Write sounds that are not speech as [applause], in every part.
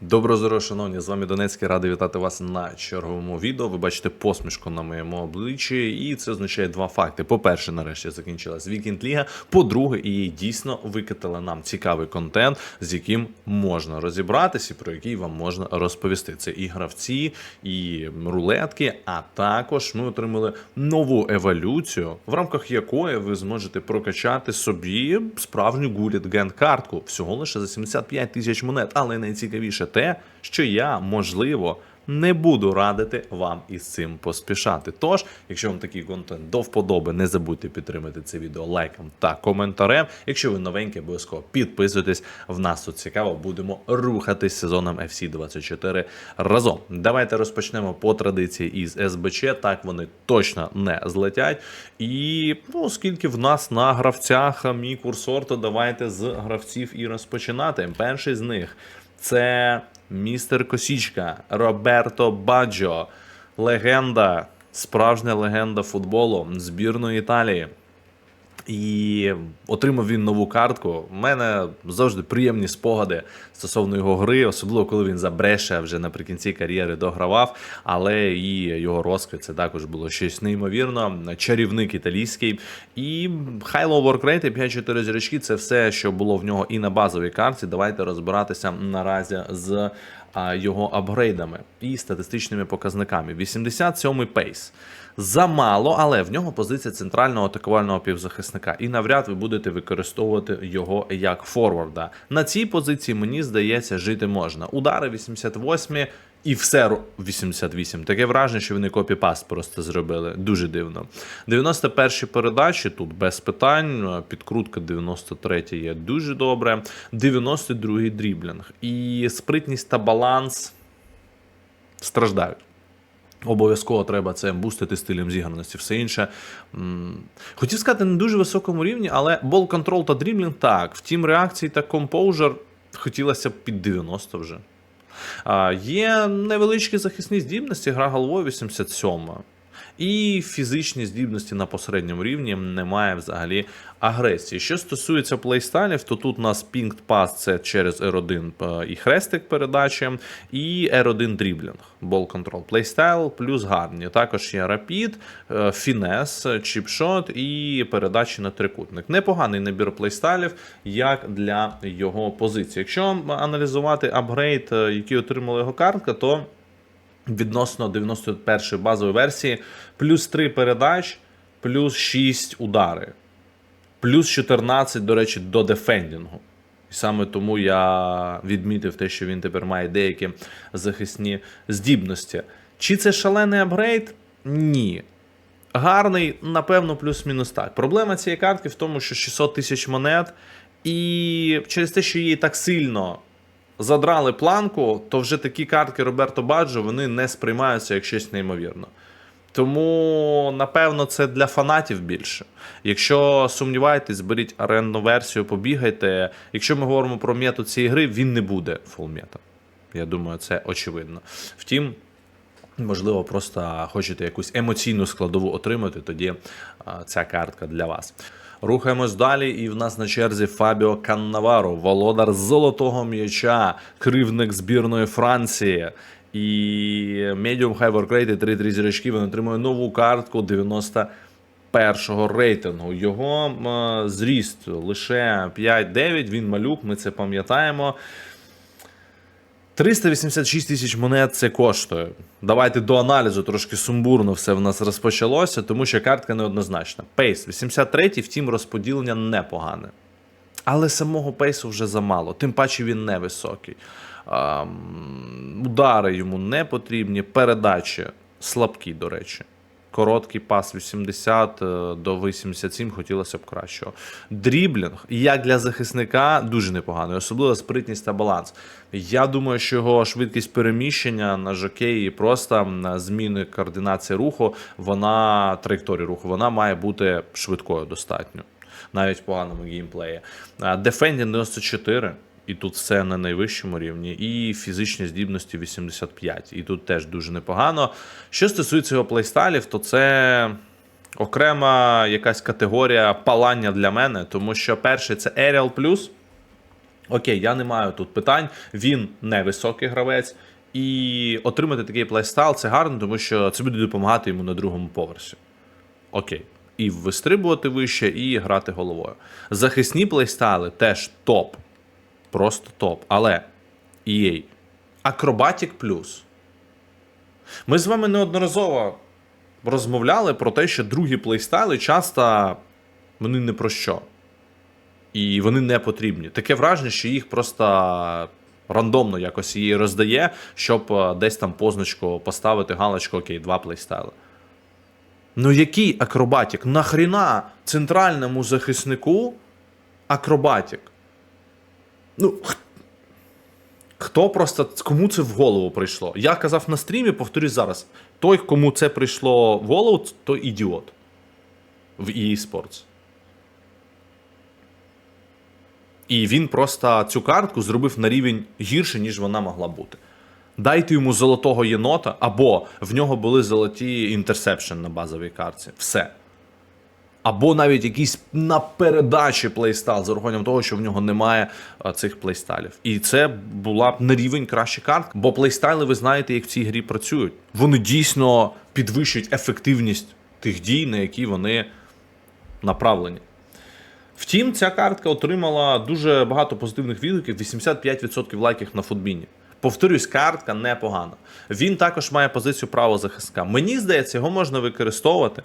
Доброго здоров'я, шановні, з вами Донецький, радий вітати вас на черговому відео. Ви бачите посмішку на моєму обличчі, і це означає два факти. По-перше, нарешті закінчилась Вікінд Ліга. По-друге, її дійсно викатали нам цікавий контент, з яким можна розібратися, і про який вам можна розповісти. Це і гравці, і рулетки. А також ми отримали нову еволюцію, в рамках якої ви зможете прокачати собі справжню гуліт ген картку всього лише за 75 тисяч монет. Але найцікавіше те, що я можливо. Не буду радити вам із цим поспішати. Тож, якщо вам такий контент до вподоби, не забудьте підтримати це відео лайком та коментарем. Якщо ви новенькі, обов'язково підписуйтесь. В нас тут цікаво, будемо рухатись сезоном FC 24 разом. Давайте розпочнемо по традиції із СБЧ. Так вони точно не злетять. І ну, оскільки в нас на гравцях мій курсор, то давайте з гравців і розпочинати. Перший з них це містер Косічка Роберто Баджо, легенда, справжня легенда футболу збірної Італії. І отримав він нову картку. У мене завжди приємні спогади стосовно його гри, особливо коли він забреше вже наприкінці кар'єри догравав. Але і його розквіт це також було щось неймовірно. Чарівник італійський. І хайло воркрейти 5-4 зірочки це все, що було в нього і на базовій карті. Давайте розбиратися наразі з його апгрейдами і статистичними показниками. 87-й пейс. Замало, але в нього позиція центрального атакувального півзахисника, і навряд ви будете використовувати його як форварда. На цій позиції мені здається жити можна. Удари 88 і все 88. Таке враження, що вони копіпаст просто зробили. Дуже дивно. 91 передачі тут без питань. Підкрутка 93 є дуже добре. 92-й дріблінг. І спритність та баланс страждають. Обов'язково треба це бустити стилем зіграності, все інше. Хотів сказати, на дуже високому рівні, але бол контрол та дрімлінг так. Втім, реакції та компоужер хотілося б під 90 вже. Є невеличкі захисні здібності, гра головою 87. І фізичні здібності на посередньому рівні немає взагалі агресії. Що стосується плейстайлів, то тут у нас pinged pass це через R1 е, і хрестик передачі, і R1 дріблінг, бол контрол. Плейстайл плюс гарні. Також є рапід, фінес, чіпшот і передачі на трикутник. Непоганий набір плейстайлів, як для його позиції. Якщо аналізувати апгрейд, е, який отримала його картка, то відносно 91-ї базової версії, плюс 3 передач, плюс 6 удари, плюс 14, до речі, до дефендінгу. І саме тому я відмітив те, що він тепер має деякі захисні здібності. Чи це шалений апгрейд? Ні. Гарний, напевно, плюс-мінус так. Проблема цієї картки в тому, що 600 тисяч монет, і через те, що її так сильно задрали планку, то вже такі картки Роберто Баджо вони не сприймаються як щось неймовірно. Тому, напевно, це для фанатів більше. Якщо сумніваєтесь, беріть орендну версію, побігайте. Якщо ми говоримо про мету цієї гри, він не буде фулмета. Я думаю, це очевидно. Втім, Можливо, просто хочете якусь емоційну складову отримати, тоді ця картка для вас. Рухаємось далі, і в нас на черзі Фабіо Каннаваро, володар золотого м'яча, кривник збірної Франції. І Medium High Workrate 3-3 зірочки. Він отримує нову картку 91-го рейтингу. Його зріст лише 5-9. Він малюк, ми це пам'ятаємо. 386 тисяч монет це коштує. Давайте до аналізу трошки сумбурно все в нас розпочалося, тому що картка неоднозначна. Пейс 83, втім, розподілення непогане. Але самого пейсу вже замало, тим паче він невисокий. Удари йому не потрібні, передачі слабкі, до речі. Короткий пас 80 е, до 87 хотілося б кращого. Дріблінг, як для захисника, дуже непоганий, особливо спритність та баланс. Я думаю, що його швидкість переміщення на жокеї, просто м, зміни координації руху, вона траєкторії руху, вона має бути швидкою достатньо, навіть в поганому геймплеї. Defending 94. І тут все на найвищому рівні, і фізичні здібності 85. І тут теж дуже непогано. Що стосується його плейстайлів, то це окрема якась категорія палання для мене, тому що перший це Aerial Plus, Окей, я не маю тут питань. Він невисокий гравець, і отримати такий плейстайл це гарно, тому що це буде допомагати йому на другому поверсі. Окей. І вистрибувати вище, і грати головою. Захисні плейстайли теж топ. Просто топ. Але EA. Acrobatic Plus. Ми з вами неодноразово розмовляли про те, що другі плейстайли часто вони не про що. І вони не потрібні. Таке враження, що їх просто рандомно якось її роздає, щоб е, десь там позначку поставити галочку, окей, два плейстайли. Ну який акробатік? Нахріна центральному захиснику акробатік? Ну, хто просто кому це в голову прийшло? Я казав на стрімі, повторюсь зараз: той, кому це прийшло в голову, той ідіот в EA Sports. І він просто цю картку зробив на рівень гірше, ніж вона могла бути. Дайте йому золотого єнота, або в нього були золоті інтерсепшн на базовій картці. Все. Або навіть якийсь на передачі плейстайл з урахуванням того, що в нього немає цих плейстайлів. І це була б на рівень краща картка. Бо плейстайли, ви знаєте, як в цій грі працюють. Вони дійсно підвищують ефективність тих дій, на які вони направлені. Втім, ця картка отримала дуже багато позитивних відгуків, 85% лайків на футбіні. Повторюсь, картка непогана. Він також має позицію правого правозахисника. Мені здається, його можна використовувати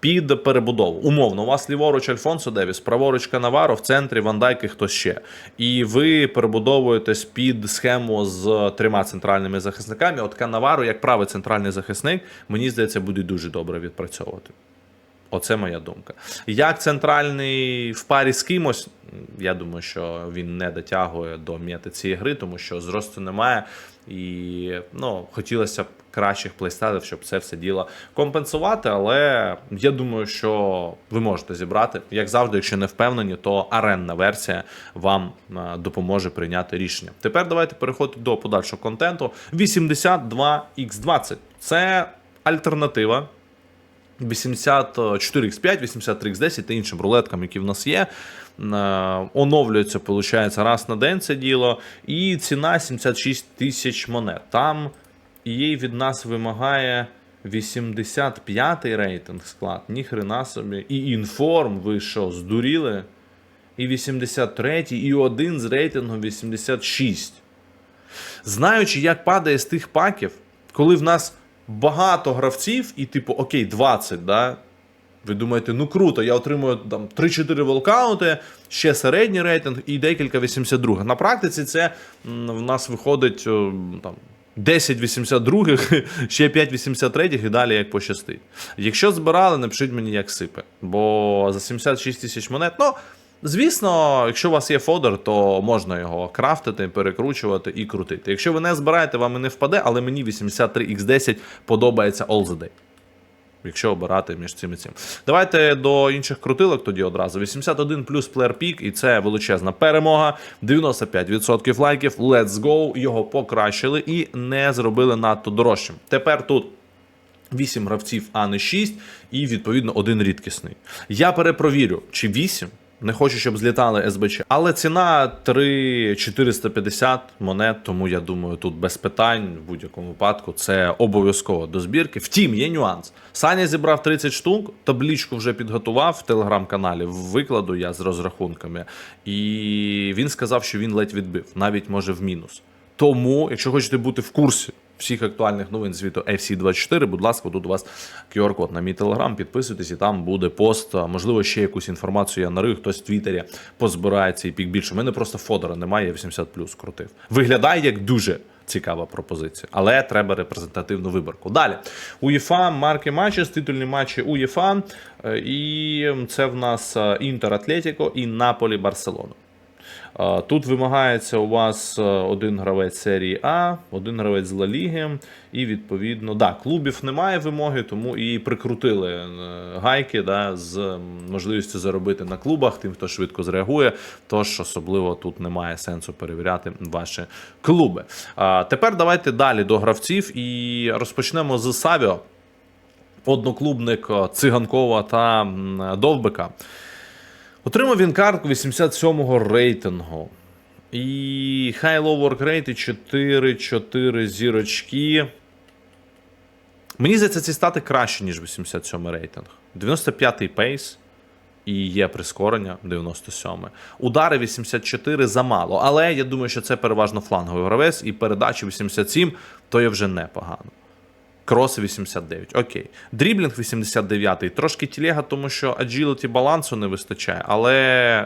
під перебудову. Умовно, у вас ліворуч Альфонсо Девіс, праворуч Канаваро, в центрі Вандайк і хтось ще. І ви перебудовуєтесь під схему з трьома центральними захисниками. От Канаваро, як правий центральний захисник, мені здається, буде дуже добре відпрацьовувати. Оце моя думка. Як центральний в парі з кимось, я думаю, що він не дотягує до м'яти цієї гри, тому що зросту немає. І ну, хотілося б кращих плейстайлів, щоб це все діло компенсувати. Але я думаю, що ви можете зібрати. Як завжди, якщо не впевнені, то аренна версія вам е, допоможе прийняти рішення. Тепер давайте переходити до подальшого контенту. 82X20. Це альтернатива 84x5, 83x10 та іншим рулеткам, які в нас є. Е, Оновлюється, виходить, раз на день це діло. І ціна 76 тисяч монет. Там її від нас вимагає 85-й рейтинг склад. Ніхрена собі. І інформ, ви що, здуріли? І 83-й, і один з рейтингом 86. Знаючи, як падає з тих паків, коли в нас багато гравців, і типу, окей, 20, да? Ви думаєте, ну круто, я отримую там 3-4 волкаунти, ще середній рейтинг і декілька 82. На практиці це в нас виходить там. 10 82 [laughs] ще 5 83 і далі як пощастить. Якщо збирали, напишіть мені, як сипе. Бо за 76 тисяч монет, ну, звісно, якщо у вас є фодер, то можна його крафтити, перекручувати і крутити. Якщо ви не збираєте, вам і не впаде, але мені 83x10 подобається all the day. Якщо обирати між цим і цим. Давайте до інших крутилок тоді одразу. 81 плюс Player Peak, і це величезна перемога. 95% лайків. Let's go. Його покращили і не зробили надто дорожчим. Тепер тут. 8 гравців, а не 6, і відповідно один рідкісний. Я перепровірю, чи 8. Не хочу, щоб злітали СБЧ. Але ціна 3,450 монет, тому я думаю, тут без питань в будь-якому випадку це обов'язково до збірки. Втім, є нюанс. Саня зібрав 30 штук, таблічку вже підготував в телеграм-каналі. Викладу я з розрахунками. І він сказав, що він ледь відбив, навіть може в мінус. Тому, якщо хочете бути в курсі всіх актуальних новин світу FC24, будь ласка, тут у вас QR-код на мій телеграм, підписуйтесь, і там буде пост. Можливо, ще якусь інформацію я нарив, хтось в Твіттері позбирає цей пік більше. У мене просто фодора немає, я 80 плюс крутив. Виглядає як дуже. Цікава пропозиція, але треба репрезентативну виборку. Далі УЄФА, марки матчі, титульні матчі УЄФА, е, і це в нас е, Інтер Атлетіко і Наполі Барселона. Тут вимагається у вас е, один гравець серії А, один гравець з Ла Ліги, і відповідно, да, клубів немає вимоги, тому і прикрутили е, гайки да, з можливістю заробити на клубах, тим, хто швидко зреагує. Тож особливо тут немає сенсу перевіряти ваші клуби. А тепер давайте далі до гравців і розпочнемо з Савіо, одноклубник е, Циганкова та Довбика. Отримав він картку 87-го рейтингу. І High Low Work Rate 4, 4 зірочки. Мені здається, ці стати краще, ніж 87 рейтинг. 95-й пейс. І є прискорення 97. Удари 84 замало. Але я думаю, що це переважно фланговий гравець, і передачі 87 то є вже непогано. Кроси 89. Окей. Дріблінг 89. Трошки тілега, тому що agility балансу не вистачає, але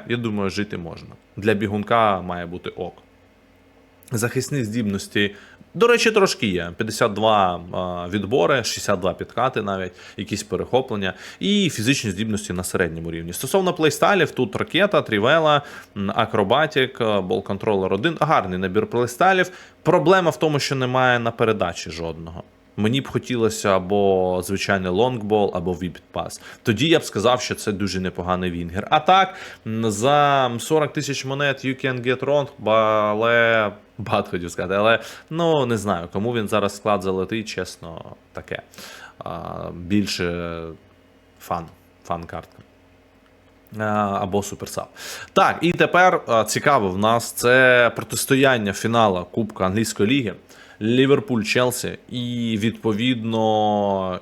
я думаю, жити можна. Для бігунка має бути ок. Захисні здібності, до речі, трошки є. 52 а, відбори, 62 підкати, навіть якісь перехоплення, і фізичні здібності на середньому рівні. Стосовно плейстайлів, тут ракета, трівела, акробатік, бол контролер 1. Гарний набір плейстайлів. Проблема в тому, що немає на передачі жодного. Мені б хотілося або звичайний лонгбол, або віп-пас. Тоді я б сказав, що це дуже непоганий вінгер. А так, за 40 тисяч монет you can get wrong, але багато хотів сказати, але ну не знаю, кому він зараз склад залетить, чесно, таке. А, більше фан, фан-картка. А, Або суперсап. Так, і тепер цікаво в нас це протистояння фінала Кубка англійської ліги. Ліверпуль Челсі, і відповідно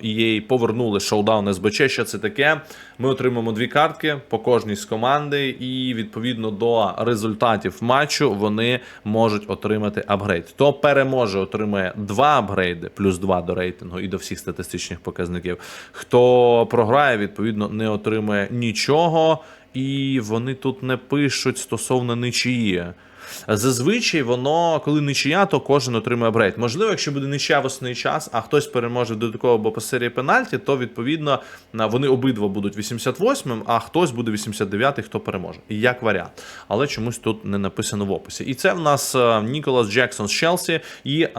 EA повернули шоудаун СБЧ. Що це таке? Ми отримаємо дві картки по кожній з команди, і відповідно до результатів матчу вони можуть отримати апгрейд. Хто переможе, отримає два апгрейди, плюс два до рейтингу і до всіх статистичних показників. Хто програє, відповідно не отримає нічого. І вони тут не пишуть стосовно нічиї. Зазвичай воно, коли нічия, то кожен отримує апгрейд. Можливо, якщо буде нічия в основний час, а хтось переможе додатково або по серії пенальті, то відповідно вони обидва будуть 88-м, а хтось буде 89-й, хто переможе. Як варіант. Але чомусь тут не написано в описі. І це в нас е, Ніколас Джексон з Челсі і е,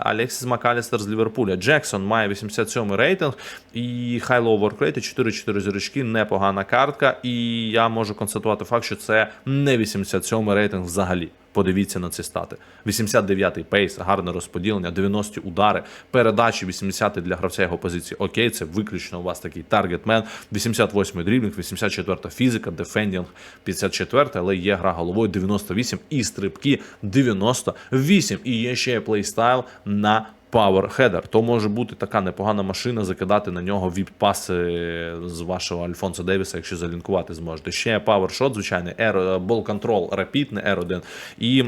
Алексіс Макалістер з Ліверпуля. Джексон має 87-й рейтинг і Low Work 4-4 зірочки, непогана картка. І я можу констатувати факт, що це не 87 рейтинг взагалі. Подивіться на ці стати. 89-й пейс, гарне розподілення, 90 удари, передачі 80 для гравця його позиції. Окей, це виключно у вас такий таргетмен. 88-й дріблінг, 84-та фізика, дефендінг 54, але є гра головою 98 і стрибки 98. І є ще плейстайл на Power Header. То може бути така непогана машина, закидати на нього віп-паси з вашого Альфонсо Девіса, якщо залінкувати зможете. Ще Power Shot, звичайний, Air, Ball Control Rapid, не R1. І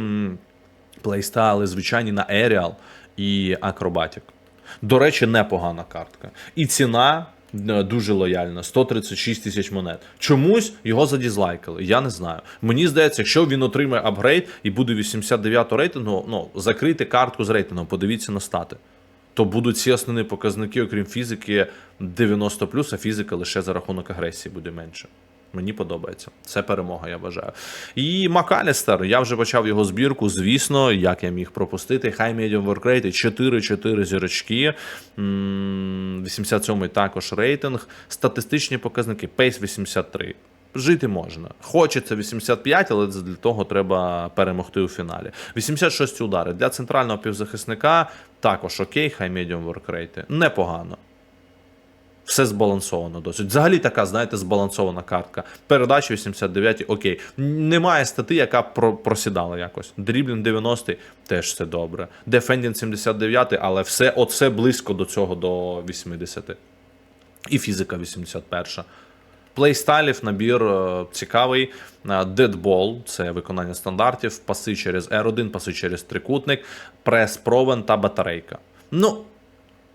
плейстайли звичайні на Aerial і Acrobatic. До речі, непогана картка. І ціна е, дуже лояльна 136 тисяч монет. Чомусь його задізлайкали. Я не знаю. Мені здається, якщо він отримає апгрейд і буде 89 рейтингу, ну закрити картку з рейтингом, подивіться на стати. То будуть ці основні показники, окрім фізики, 90 а фізика лише за рахунок агресії буде менше. Мені подобається. Це перемога, я вважаю. І Макалістер, я вже почав його збірку. Звісно, як я міг пропустити. High Medium Work Rate 4-4 зірочки. 87-й також рейтинг. Статистичні показники. Пейс 83. Жити можна. Хочеться 85, але для того треба перемогти у фіналі. 86 удари. Для центрального півзахисника також окей, Medium Work Rate. Непогано. Все збалансовано досить. Взагалі така, знаєте, збалансована картка. Передача 89, окей. Немає стати, яка про, просідала якось. Дріблін 90 теж все добре. Дефендінг 79, але все, от все близько до цього, до 80. І фізика 81. Плейстайлів набір е, цікавий. Е, Дедбол це виконання стандартів, паси через R1, паси через трикутник, прес провен та батарейка. Ну,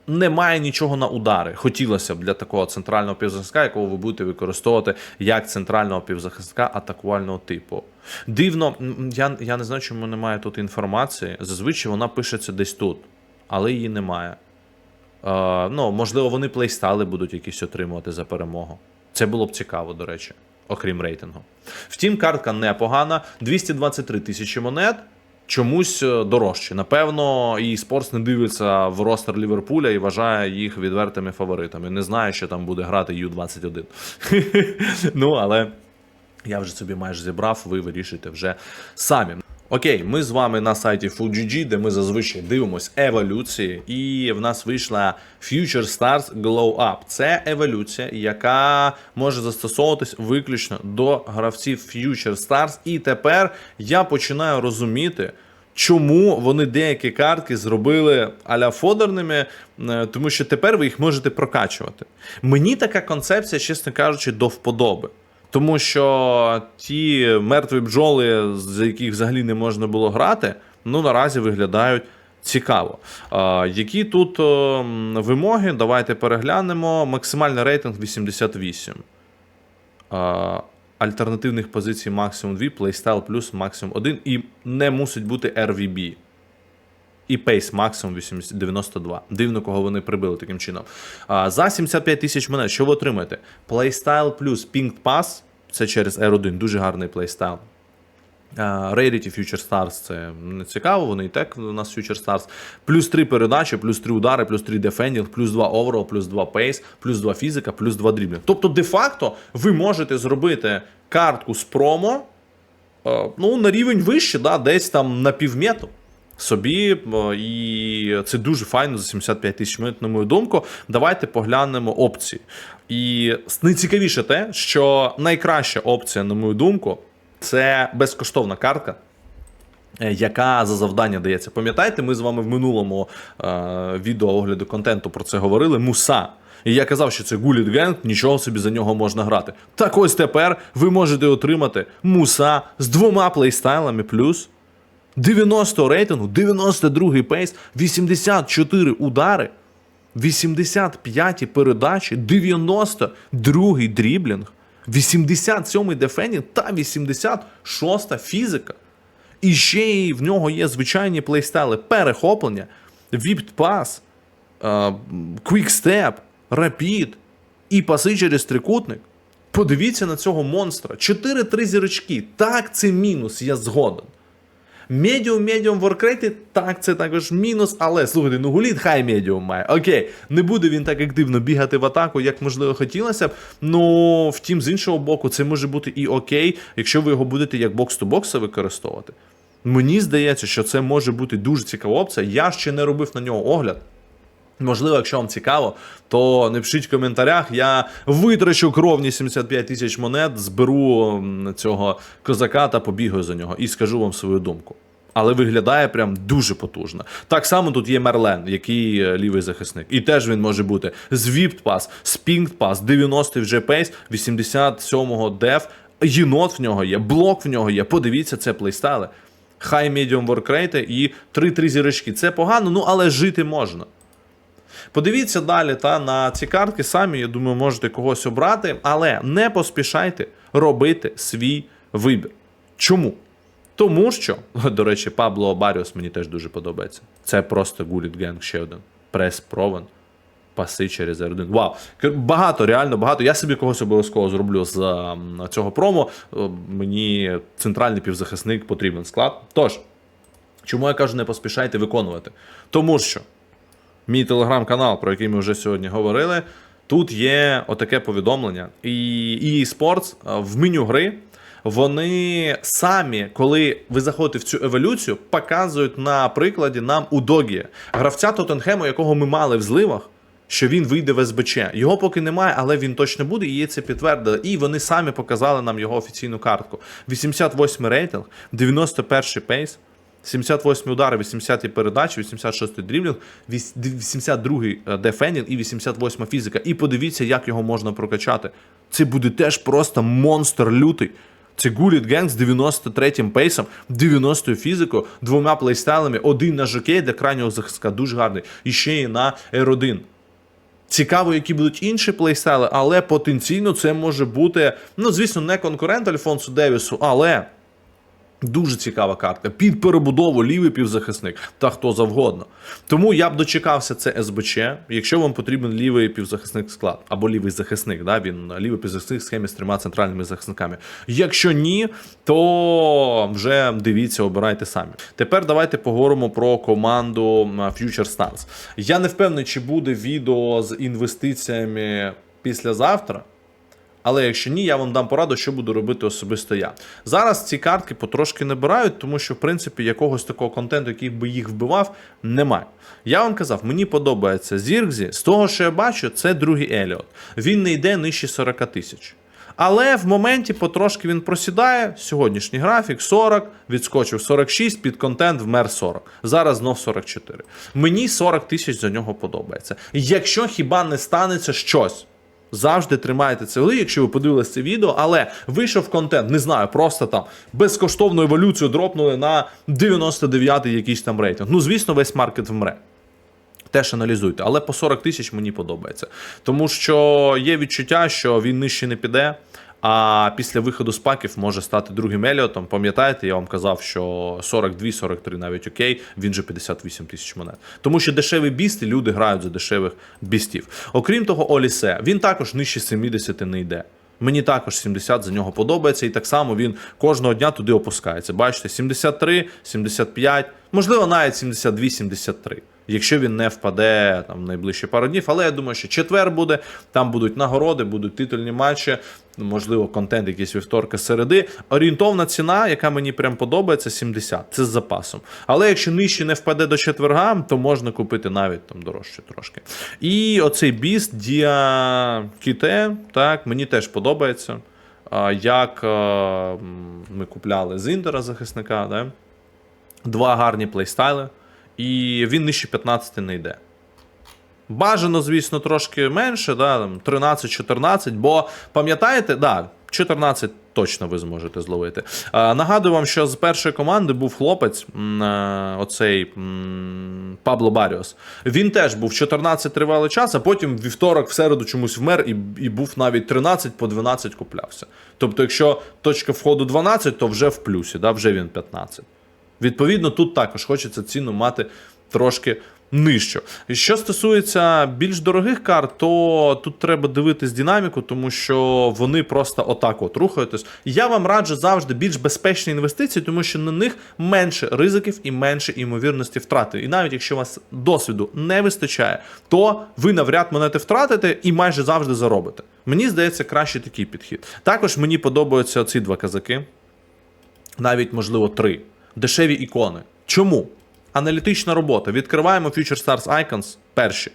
немає нічого на удари. Хотілося б для такого центрального півзахисника, якого ви будете використовувати як центрального півзахисника атакувального типу. Дивно, я, я не знаю, чому немає тут інформації. Зазвичай вона пишеться десь тут, але її немає. Е, ну, можливо, вони плейстайли будуть якісь отримувати за перемогу. Це було б цікаво, до речі, окрім рейтингу. Втім, картка непогана. 223 тисячі монет. Чомусь е, дорожче. Напевно, і спортс не дивиться в ростер Ліверпуля і вважає їх відвертими фаворитами. Не знає, що там буде грати Ю-21. [laughs] ну, але я вже собі майже зібрав, ви вирішуєте вже самі. Окей, ми з вами на сайті FullGG, де ми зазвичай дивимося еволюції, і в нас вийшла Future Stars Glow Up. Це еволюція, яка може застосовуватись виключно до гравців Future Stars. І тепер я починаю розуміти. Чому вони деякі картки зробили аля фодерними, Е, тому що тепер ви їх можете прокачувати. Мені така концепція, чесно кажучи, до вподоби. Тому що ті мертві бджоли, з яких взагалі не можна було грати, ну наразі виглядають цікаво. А, які тут о, вимоги? Давайте переглянемо. Максимальний рейтинг 88. А, альтернативних позицій максимум 2, плейстайл плюс максимум 1. І не мусить бути RVB. І пейс максимум 80 92. Дивно, кого вони прибили таким чином. А, за 75 тисяч монет, що ви отримаєте? Playstyle плюс Pink Pass, це через R1, дуже гарний плейстайл. Rarity Future Stars це не цікаво, вони і так у нас Future Stars. Плюс 3 передачі, плюс 3 удари, плюс 3 дефендінг, плюс 2 overall, плюс 2 пейс, плюс 2 фізика, плюс 2 дріблінг. Тобто, де-факто, ви можете зробити картку з промо ну, на рівень вище, да, десь там на півмету собі, і це дуже файно за 75 тисяч монет, на мою думку. Давайте поглянемо опції. І найцікавіше те, що найкраща опція, на мою думку, це безкоштовна картка. е, Яка за завдання дається? Пам'ятаєте, ми з вами в минулому е, відео огляду контенту про це говорили. Муса. І я казав, що це Гуліт Генг, нічого собі за нього можна грати. Так ось тепер ви можете отримати муса з двома плейстайлами плюс 90 рейтингу, 92 пейс, 84 удари, 85 передачі, 92 дріблінг, 87 дефендінг та 86 фізика. І ще й в нього є звичайні плейстайли перехоплення, віпт пас, квікстеп, рапід і паси через трикутник. Подивіться на цього монстра. 4-3 зірочки. Так, це мінус, я згоден. Медіум, медіум воркрейти, так, це також мінус, але слухайте, ну гуліт хай медіум має. Окей, не буде він так активно бігати в атаку, як можливо хотілося б. Ну, втім, з іншого боку, це може бути і окей, якщо ви його будете як бокс-то-бокса використовувати. Мені здається, що це може бути дуже цікава опція. Я ще не робив на нього огляд. Можливо, якщо вам цікаво, то напишіть в коментарях. Я витрачу кровні 75 тисяч монет, зберу цього козака та побігаю за нього і скажу вам свою думку. Але виглядає прям дуже потужно. Так само тут є Мерлен, який е, лівий захисник. І теж він може бути з Віпт пас, з Пінкт пас, 90 вже пейс, 87-го деф, єнот в нього є, блок в нього є. Подивіться, це плейстайли. Хай медіум воркрейти і 3-3 зірочки. Це погано, ну але жити можна. Подивіться далі та на ці картки самі, я думаю, можете когось обрати, але не поспішайте робити свій вибір. Чому? Тому що, [laughs] до речі, Пабло Баріос мені теж дуже подобається. Це просто Гуліт Генг ще один. Прес Провен. Паси через R1. Вау! Багато, реально багато. Я собі когось обов'язково зроблю з цього промо. Е, Мені центральний півзахисник потрібен склад. Тож, чому я кажу, не поспішайте виконувати? Тому що мій телеграм-канал, про який ми вже сьогодні говорили. Тут є отаке повідомлення. І EA Sports е, в меню гри. Вони самі, коли ви заходите в цю еволюцію, показують на прикладі нам у Догі, гравця Тоттенхему, якого ми мали в зливах, що він вийде в СБЧ. Його поки немає, але він точно буде, і це підтвердили. І вони самі показали нам його офіційну картку. 88 рейтинг, 91 пейс, 78 удари, 80 передачі, 86 дріблінг, 82 дефендінг і 88 фізика. І подивіться, як його можна прокачати. Це буде теж просто монстр лютий. Це Гуліт Генг з 93-м пейсом, 90-ю фізикою, двома плейстайлами, один на жокей для крайнього захиска, дуже гарний. І ще й на R1. Цікаво, які будуть інші плейстайли, але потенційно це може бути, ну, звісно, не конкурент Альфонсу Девісу, але дуже цікава картка. Під перебудову лівий півзахисник та хто завгодно. Тому я б дочекався це СБЧ, якщо вам потрібен лівий півзахисник склад, або лівий захисник, да, він лівий півзахисник в схемі з трьома центральними захисниками. Якщо ні, то вже дивіться, обирайте самі. Тепер давайте поговоримо про команду Future Stars. Я не впевнений, чи буде відео з інвестиціями післязавтра. Але якщо ні, я вам дам пораду, що буду робити особисто я. Зараз ці картки потрошки набирають, тому що в принципі якогось такого контенту, який би їх вбивав, немає. Я вам казав, мені подобається Зіркзі. З того, що я бачу, це другий Еліот. Він не йде нижче 40 тисяч. Але в моменті потрошки він просідає. Сьогоднішній графік 40, відскочив 46, під контент вмер 40. Зараз знов 44. Мені 40 тисяч за нього подобається. Якщо хіба не станеться щось. Завжди тримайте це в якщо ви подивилися це відео, але вийшов контент, не знаю, просто там безкоштовну еволюцію дропнули на 99-й якийсь там рейтинг. Ну, звісно, весь маркет вмре. Теж аналізуйте, але по 40 тисяч мені подобається. Тому що є відчуття, що він нижче не піде. А після виходу з паків може стати другим Еліотом. Пам'ятаєте, я вам казав, що 42-43 навіть окей, він же 58 тисяч монет. Тому що дешеві бісти, люди грають за дешевих бістів. Окрім того, Олісе, він також нижче 70 не йде. Мені також 70 за нього подобається, і так само він кожного дня туди опускається. Бачите, 73, 75, можливо, навіть 72, 73. Якщо він не впаде там в найближчі пару днів, але я думаю, що четвер буде, там будуть нагороди, будуть титульні матчі, можливо, контент, якийсь вівторка середи. Орієнтовна ціна, яка мені прям подобається, 70. Це з запасом. Але якщо нижче не впаде до четверга, то можна купити навіть там дорожче трошки. І оцей біст Діа Кіте, так, мені теж подобається. Як ми купляли з Індера захисника, да? два гарні плейстайли, і він нижче 15 не йде. Бажано, звісно, трошки менше, да, 13-14, бо пам'ятаєте, да, 14 точно ви зможете зловити. А, нагадую вам, що з першої команди був хлопець, е, оцей Пабло Баріос. Він теж був 14 тривалий час, а потім вівторок, в середу чомусь вмер і, і був навіть 13 по 12 куплявся. Тобто, якщо точка входу 12, то вже в плюсі, да, вже він 15. Відповідно, тут також хочеться ціну мати трошки нижче. Що стосується більш дорогих карт, то тут треба дивитись динаміку, тому що вони просто отак от рухаєтесь. Я вам раджу завжди більш безпечні інвестиції, тому що на них менше ризиків і менше імовірності втрати. І навіть якщо у вас досвіду не вистачає, то ви навряд монети втратите і майже завжди заробите. Мені здається, краще такий підхід. Також мені подобаються ці два казаки навіть, можливо, три. Дешеві ікони. Чому? Аналітична робота. Відкриваємо Future Stars Icons перші.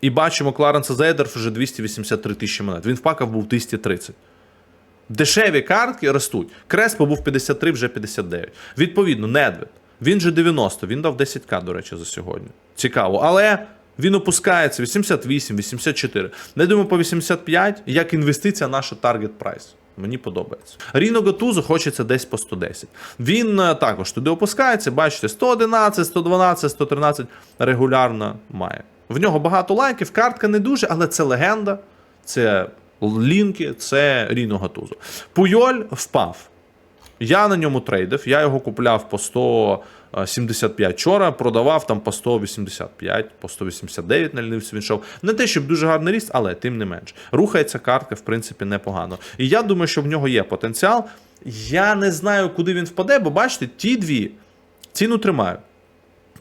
І бачимо Кларенса Зейдерф вже 283 тисячі монет. Він в паках був 230. Дешеві картки ростуть. Креспо був 53, вже 59. Відповідно, Недвед. Він же 90, він дав 10к, до речі, за сьогодні. Цікаво. Але він опускається 88, 84. Не думаю, по 85, як інвестиція наша таргет прайс. Мені подобається. Ріно Гатузо хочеться десь по 110. Він е, також туди опускається, бачите, 111, 112, 113 регулярно має. В нього багато лайків, картка не дуже, але це легенда, це лінки, це Ріно Гатузо. Пуйоль впав. Я на ньому трейдив, я його купляв по 175 вчора, продавав там по 185, по 189 на лінивці він йшов. Не те, щоб дуже гарний ріст, але тим не менш. Рухається картка, в принципі, непогано. І я думаю, що в нього є потенціал. Я не знаю, куди він впаде, бо бачите, ті дві ціну тримають.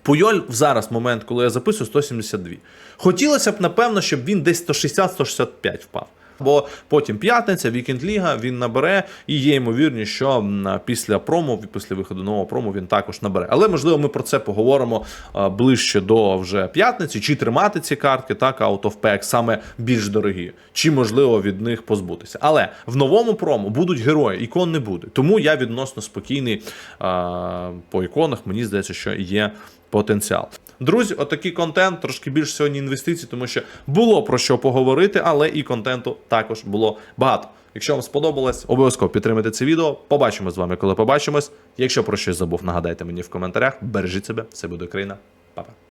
Пуйоль в зараз момент, коли я записую, 172. Хотілося б, напевно, щоб він десь 160-165 впав. Бо потім п'ятниця, вікенд ліга, він набере, і є ймовірність, що після промо, після виходу нового промо, він також набере. Але можливо, ми про це поговоримо ближче до вже п'ятниці, чи тримати ці картки, так, out of pack, саме більш дорогі, чи можливо від них позбутися. Але в новому промо будуть герої, ікон не буде. Тому я відносно спокійний по іконах. Мені здається, що є потенціал. Друзі, отакий контент, трошки більше сьогодні інвестицій, тому що було про що поговорити, але і контенту також було багато. Якщо вам сподобалось, обов'язково підтримайте це відео. Побачимо з вами, коли побачимось. Якщо про щось забув, нагадайте мені в коментарях. Бережіть себе, все буде Україна. Па-па.